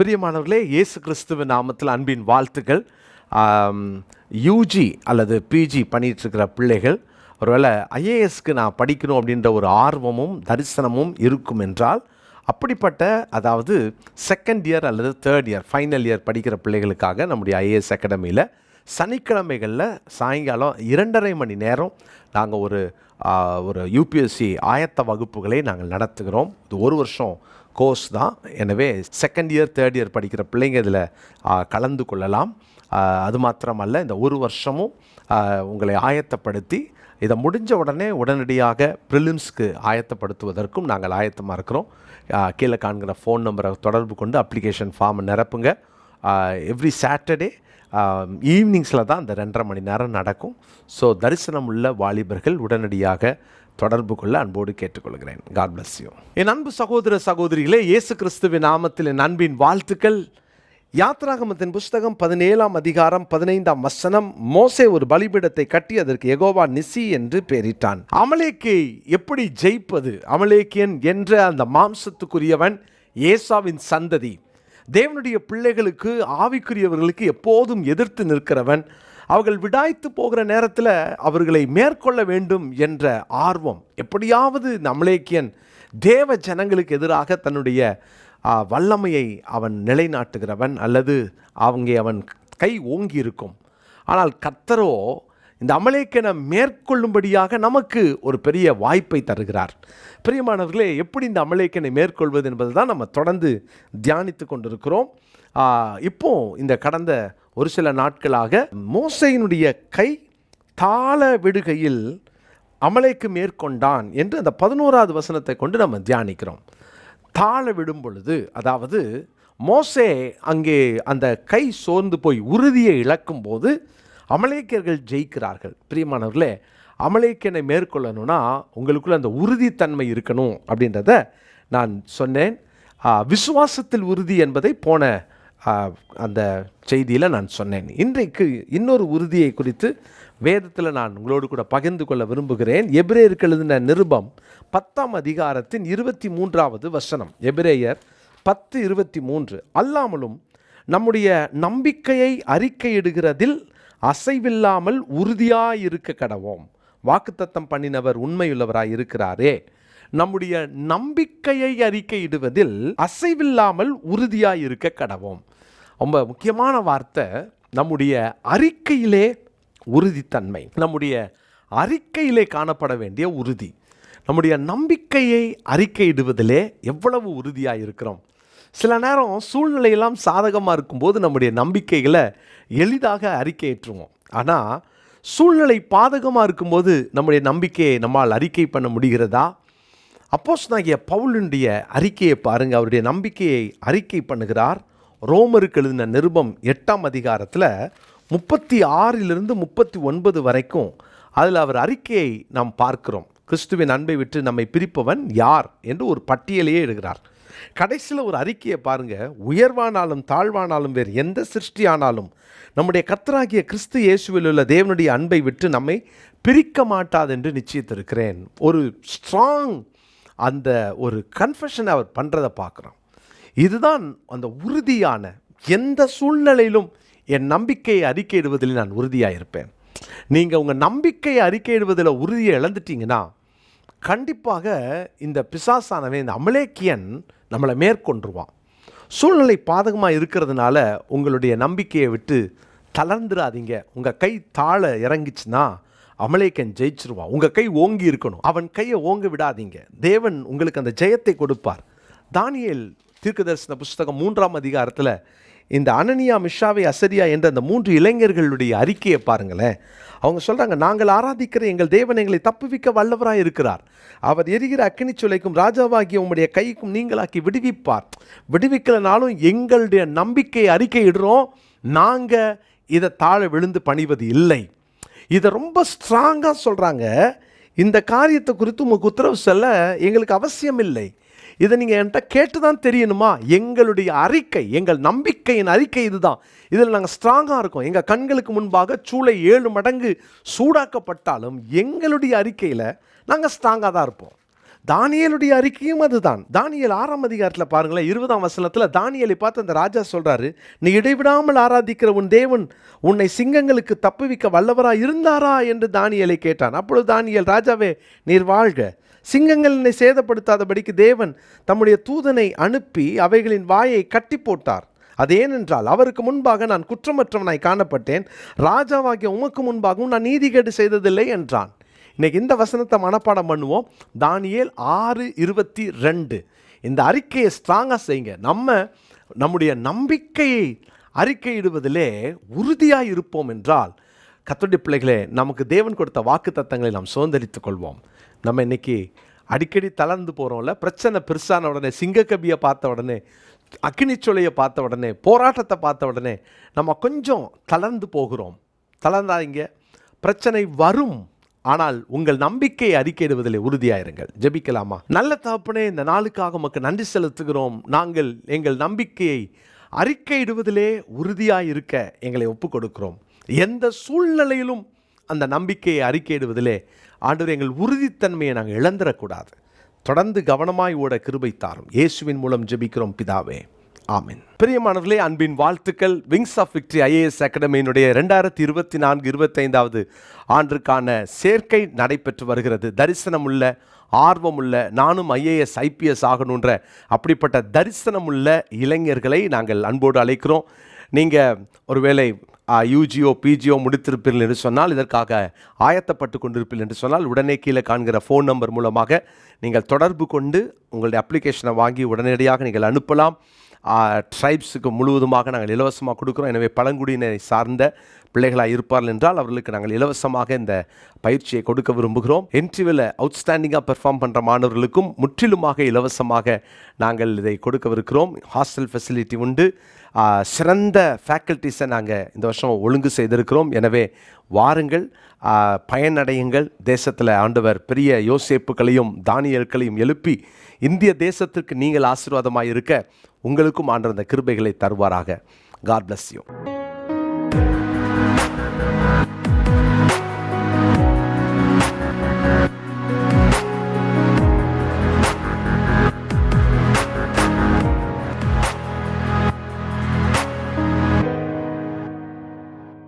பிரியமானவர்களே இயேசு கிறிஸ்துவின் நாமத்தில் அன்பின் வாழ்த்துக்கள். யூஜி அல்லது பிஜி பண்ணிகிட்ருக்கிற இருக்கிற பிள்ளைகள் ஒருவேளை ஐஏஎஸ்க்கு நான் படிக்கணும் அப்படின்ற ஒரு ஆர்வமும் தரிசனமும் இருக்கும் என்றால் அப்படிப்பட்ட அதாவது செகண்ட் இயர் அல்லது தேர்ட் இயர் ஃபைனல் இயர் படிக்கிற பிள்ளைகளுக்காக நம்முடைய ஐஏஎஸ் அகாடமியில் சனிக்கிழமைகளில் சாயங்காலம் இரண்டரை மணி நேரம் நாங்கள் ஒரு ஒரு யூபிஎஸ்சி ஆயத்த வகுப்புகளை நாங்கள் நடத்துகிறோம். இது ஒரு வருஷம் கோர்ஸ் தான். எனவே செகண்ட் இயர் தேர்ட் இயர் படிக்கிற பிள்ளைங்க இதில் கலந்து கொள்ளலாம். அது மாத்திரமல்ல இந்த ஒரு வருஷமும் உங்களை ஆயத்தப்படுத்தி இதை முடிஞ்ச உடனே உடனடியாக ப்ரிலிம்ஸ்க்கு ஆயத்தப்படுத்துவதற்கும் நாங்கள் ஆயத்தமாக இருக்கிறோம். கீழே காண்கிற ஃபோன் நம்பரை தொடர்பு கொண்டு அப்ளிகேஷன் ஃபார்ம் நிரப்புங்க. எவ்ரி சாட்டர்டே ஈவினிங்ஸில் தான் அந்த ரெண்டரை மணி நேரம் நடக்கும். ஸோ தரிசனம் உள்ள வாலிபர்கள் உடனடியாக தொடர்பு கொள்ள அன்போடு கேட்டுக்கொள்கிறேன். காட் bless யூ என் அன்பு சகோதர சகோதரிகளே இயேசு கிறிஸ்துவின் நாமத்தில் என் அன்பின் வாழ்த்துக்கள். யாத்ராகமத்தின் புஸ்தகம் பதினேழாம் அதிகாரம் பதினைந்தாம் வசனம் மோசே ஒரு பலிபீடத்தை கட்டி அதற்கு எகோவா நிசி என்று பெயரிட்டான். அமலேக்கை எப்படி ஜெயிப்பது? அமலேக்கியன் என்ற அந்த மாம்சத்துக்குரியவன் ஏசாவின் சந்ததி. தேவனுடைய பிள்ளைகளுக்கு ஆவிக்குரியவர்களுக்கு எப்போதும் எதிர்த்து நிற்கிறவன். அவர்கள் விடாய்த்து போகிற நேரத்தில் அவர்களை மேற்கொள்ள வேண்டும் என்ற ஆர்வம் எப்படியாவது நம்மளேக்கியன் தேவ ஜனங்களுக்கு எதிராக தன்னுடைய வல்லமையை அவன் நிலைநாட்டுகிறவன் அல்லது அவங்க அவன் கை ஓங்கி இருக்கும் ஆனால் கத்தரோ இந்த அமலேக்கனை மேற்கொள்ளும்படியாக நமக்கு ஒரு பெரிய வாய்ப்பை தருகிறார். பிரியமானவர்களே எப்படி இந்த அமலேக்கனை மேற்கொள்வது என்பது தான் நம்ம தொடர்ந்து தியானித்து கொண்டிருக்கிறோம். இப்போ இந்த கடந்த ஒரு சில நாட்களாக மோசையினுடைய கை தாள விடுகையில் அமலைக்கு மேற்கொண்டான் என்று அந்த பதினோராவது வசனத்தை கொண்டு நம்ம தியானிக்கிறோம். தாழ விடும் பொழுது அதாவது மோசே அங்கே அந்த கை சோர்ந்து போய் உறுதியை இழக்கும் போது அமலேக்கியர்கள் ஜெயிக்கிறார்கள். பிரியமானவர்களே அமலேக்கியனை மேற்கொள்ளணும்னா உங்களுக்குள்ள அந்த உறுதித்தன்மை இருக்கணும் அப்படின்றத நான் சொன்னேன். விசுவாசத்தில் உறுதி என்பதை போன அந்த செய்தியில் நான் சொன்னேன். இன்றைக்கு இன்னொரு உறுதியை குறித்து வேதத்தில் நான் உங்களோடு கூட பகிர்ந்து கொள்ள விரும்புகிறேன். எபிரேயருக்கு எழுதின நிருபம் பத்தாம் அதிகாரத்தின் இருபத்தி மூன்றாவது வசனம். எபிரேயர் பத்து இருபத்தி மூன்று. அல்லாமலும் நம்முடைய நம்பிக்கையை அறிக்கையிடுகிறதில் அசைவில்லாமல் உறுதியாக இருக்க கடவோம். வாக்குத்தத்தம் பண்ணினவர் உண்மையுள்ளவராய் இருக்கிறாரே. நம்முடைய நம்பிக்கையை அறிக்கையிடுவதில் அசைவில்லாமல் உறுதியாக இருக்க கடவோம். ரொம்ப முக்கியமான வார்த்தை நம்முடைய அறிக்கையிலே உறுதித்தன்மை நம்முடைய அறிக்கையிலே காணப்பட வேண்டிய உறுதி. நம்முடைய நம்பிக்கையை அறிக்கையிடுவதிலே எவ்வளவு உறுதியாக இருக்கிறோம் சில நேரம் சூழ்நிலையெல்லாம் சாதகமாக இருக்கும்போது நம்முடைய நம்பிக்கைகளை எளிதாக அறிக்கையேற்றுவோம். ஆனால் சூழ்நிலை பாதகமாக இருக்கும்போது நம்முடைய நம்பிக்கையை நம்மால் அறிக்கை பண்ண முடிகிறதா? அப்போஸ் நாகிய பவுலுடைய அறிக்கையை பாருங்கள் அவருடைய நம்பிக்கையை அறிக்கை பண்ணுகிறார். ரோமருக்கு எழுதின நிருபம் எட்டாம் அதிகாரத்தில் முப்பத்தி ஆறிலிருந்து முப்பத்தி ஒன்பது வரைக்கும் அதில் அவர் அறிக்கையை நாம் பார்க்கிறோம். கிறிஸ்துவின் அன்பை விட்டு நம்மை பிரிப்பவன் யார்? என்று ஒரு பட்டியலையே எழுகிறார் கடைசியில் ஒரு அறிக்கையை பாருங்கள் உயர்வானாலும் தாழ்வானாலும் வேறு எந்த சிருஷ்டியானாலும் நம்முடைய கர்த்தராகிய கிறிஸ்து இயேசுவில் உள்ள தேவனுடைய அன்பை விட்டு நம்மை பிரிக்க மாட்டாது என்று நிச்சயித்திருக்கிறேன். ஒரு ஸ்ட்ராங் அந்த ஒரு கன்ஃபெஷனை அவர் பண்ணுறதை பார்க்குறோம். இதுதான் அந்த உறுதியான எந்த சூழ்நிலையிலும் என் நம்பிக்கையை அறிக்கையிடுவதில் நான் உறுதியாக இருப்பேன் நீங்கள் உங்கள் நம்பிக்கையை அறிக்கையிடுவதில் உறுதியை இழந்துட்டீங்கன்னா கண்டிப்பாக இந்த பிசாசானவன் இந்த அமலேக்கியன் நம்மளை மேற்கொண்டுருவான். சூழ்நிலை பாதகமாக இருக்கிறதுனால உங்களுடைய நம்பிக்கையை விட்டு தளர்ந்துடாதீங்க உங்கள் கை தாழ இறங்கிச்சுன்னா அமலேக்கன் ஜெயிச்சிருவான். உங்கள் கை ஓங்கி இருக்கணும். அவன் கையை ஓங்க விடாதீங்க. தேவன் உங்களுக்கு அந்த ஜெயத்தை கொடுப்பார். தானியேல் தீர்க்கதரிசன புஸ்தகம் மூன்றாம் அதிகாரத்தில் இந்த அனனியா மிஷாவை அசரியா என்ற அந்த மூன்று இளைஞர்களுடைய அறிக்கையை பாருங்களேன். அவங்க சொல்கிறாங்க நாங்கள் ஆராதிக்கிற எங்கள் தேவன் எங்களை தப்புவிக்க வல்லவராக இருக்கிறார். அவர் எரிகிற அக்கினி சுளைக்கும் ராஜாவாகிய உங்களுடைய கைக்கும் நீங்களாக்கி விடுவிப்பார். விடுவிக்கலனாலும் எங்களுடைய நம்பிக்கையை அறிக்கையிடுறோம். நாங்கள் இதை தாழ விழுந்து பணிவது இல்லை. இதை ரொம்ப ஸ்ட்ராங்காக சொல்கிறாங்க இந்த காரியத்தை குறித்து உங்களுக்கு உத்தரவு சொல்ல எங்களுக்கு அவசியம் இல்லை இதை நீங்கள் என்கிட்ட கேட்டு தான் தெரியணுமா? எங்களுடைய அறிக்கை எங்கள் நம்பிக்கையின் அறிக்கை இதுதான். இதில் நாங்கள் ஸ்ட்ராங்காக இருக்கோம். எங்கள் கண்களுக்கு முன்பாக சூளை ஏழு மடங்கு சூடாக்கப்பட்டாலும் எங்களுடைய அறிக்கையில் நாங்கள் ஸ்ட்ராங்காக தான் இருப்போம். தானியலுடைய அறிக்கையும் அதுதான். தானியல் ஆறாம் அதிகாரத்தில் பாருங்களேன் இருபதாம் வசனத்தில் தானியலை பார்த்து அந்த ராஜா சொல்கிறாரு நீ இடைவிடாமல் ஆராதிக்கிற உன் தேவன் உன்னை சிங்கங்களுக்கு தப்புவிக்க வல்லவரா இருந்தாரா? என்று தானியலை கேட்டான். அப்பொழுது தானியல் ராஜாவே நீர் வாழ்க. சிங்கங்கள் என்னை சேதப்படுத்தாதபடிக்கு தேவன் தம்முடைய தூதனை அனுப்பி அவைகளின் வாயை கட்டி போட்டார். அது ஏனென்றால் அவருக்கு முன்பாக நான் குற்றமற்றவனாய் காணப்பட்டேன். ராஜாவாகிய உமக்கு முன்பாகவும் நான் நீதிகேடு செய்ததில்லை என்றான். இன்றைக்கி இந்த வசனத்தை மனப்பாடம் பண்ணுவோம். தானியேல் ஆறு இருபத்தி ரெண்டு. இந்த அறிக்கையை ஸ்ட்ராங்காக செய்யுங்க. நம்ம நம்முடைய நம்பிக்கையை அறிக்கையிடுவதிலே உறுதியாக இருப்போம் என்றால் கத்தோடைய பிள்ளைகளே நமக்கு தேவன் கொடுத்த வாக்கு தத்தங்களை நாம் சுதந்திரித்துக் கொள்வோம். நம்ம இன்னைக்கு அடிக்கடி தளர்ந்து போகிறோம்ல பிரச்சனை பெருசான உடனே சிங்கக்கபியை பார்த்த உடனே அக்னிச்சொலையை பார்த்த உடனே போராட்டத்தை பார்த்த உடனே நம்ம கொஞ்சம் தளர்ந்து போகிறோம். தளர்ந்தாதீங்க. பிரச்சனை வரும் ஆனால் உங்கள் நம்பிக்கையை அறிக்கையிடுவதில் உறுதியாயிருங்கள். ஜெபிக்கலாமா? நல்ல தகப்பனே இந்த நாளுக்காக உமக்கு நன்றி செலுத்துகிறோம். நாங்கள் எங்கள் நம்பிக்கையை அறிக்கையிடுவதிலே உறுதியாக இருக்க எங்களை ஒப்புக் கொடுக்கிறோம் எந்த சூழ்நிலையிலும் அந்த நம்பிக்கையை அறிக்கையிடுவதிலே ஆண்டவர் எங்கள் உறுதித்தன்மையை நாங்கள் இழந்துடக்கூடாது தொடர்ந்து கவனமாய் ஓட கிருபை தாரும். இயேசுவின் மூலம் ஜெபிக்கிறோம் பிதாவே. ஆமீன். பிரியமானவர்களே அன்பின் வாழ்த்துக்கள். விங்ஸ் ஆஃப் விக்டரி ஐஏஎஸ் அகாடமியினுடைய ரெண்டாயிரத்தி இருபத்தி நான்கு இருபத்தைந்தாவது ஆண்டுக்கான சேர்க்கை நடைபெற்று வருகிறது. தரிசனமுள்ள ஆர்வமுள்ள நானும் ஐஏஎஸ் ஐபிஎஸ் ஆகணுன்ற அப்படிப்பட்ட தரிசனமுள்ள இளைஞர்களை நாங்கள் அன்போடு அழைக்கிறோம். நீங்கள் ஒருவேளை யூஜிஓ பிஜிஓ முடித்திருப்பீர்கள் என்று சொன்னால் இதற்காக ஆயத்தப்பட்டு கொண்டிருப்பீர்கள் என்று சொன்னால் உடனே கீழே காண்கிற ஃபோன் நம்பர் மூலமாக நீங்கள் தொடர்பு கொண்டு உங்களுடைய அப்ளிகேஷனை வாங்கி உடனடியாக நீங்கள் அனுப்பலாம். ட்ரைப்ஸுக்கு முழுவதுமாக நாங்கள் இலவசமாக கொடுக்குறோம். எனவே பழங்குடியினரை சார்ந்த பிள்ளைகளாக இருப்பார்கள் என்றால் அவர்களுக்கு நாங்கள் இலவசமாக இந்த பயிற்சியை கொடுக்க விரும்புகிறோம். என்ட்ரிவில் அவுட்ஸ்டாண்டிங்காக பெர்ஃபார்ம் பண்ணுற மாணவர்களுக்கும் முற்றிலுமாக இலவசமாக நாங்கள் இதை கொடுக்கவிருக்கிறோம். ஹாஸ்டல் ஃபெசிலிட்டி உண்டு. சிறந்த ஃபேக்கல்ட்டிஸை நாங்கள் இந்த வருஷம் ஒழுங்கு செய்திருக்கிறோம். எனவே வாருங்கள் பயனடையுங்கள். தேசத்தில் ஆண்டவர் பெரிய யோசேப்புகளையும் தானியல்களையும் எழுப்பி இந்திய தேசத்திற்கு நீங்கள் ஆசீர்வாதமாக இருக்க உங்களுக்கும் ஆண்டவர் அந்த கிருபைகளை தருவாராக. God bless you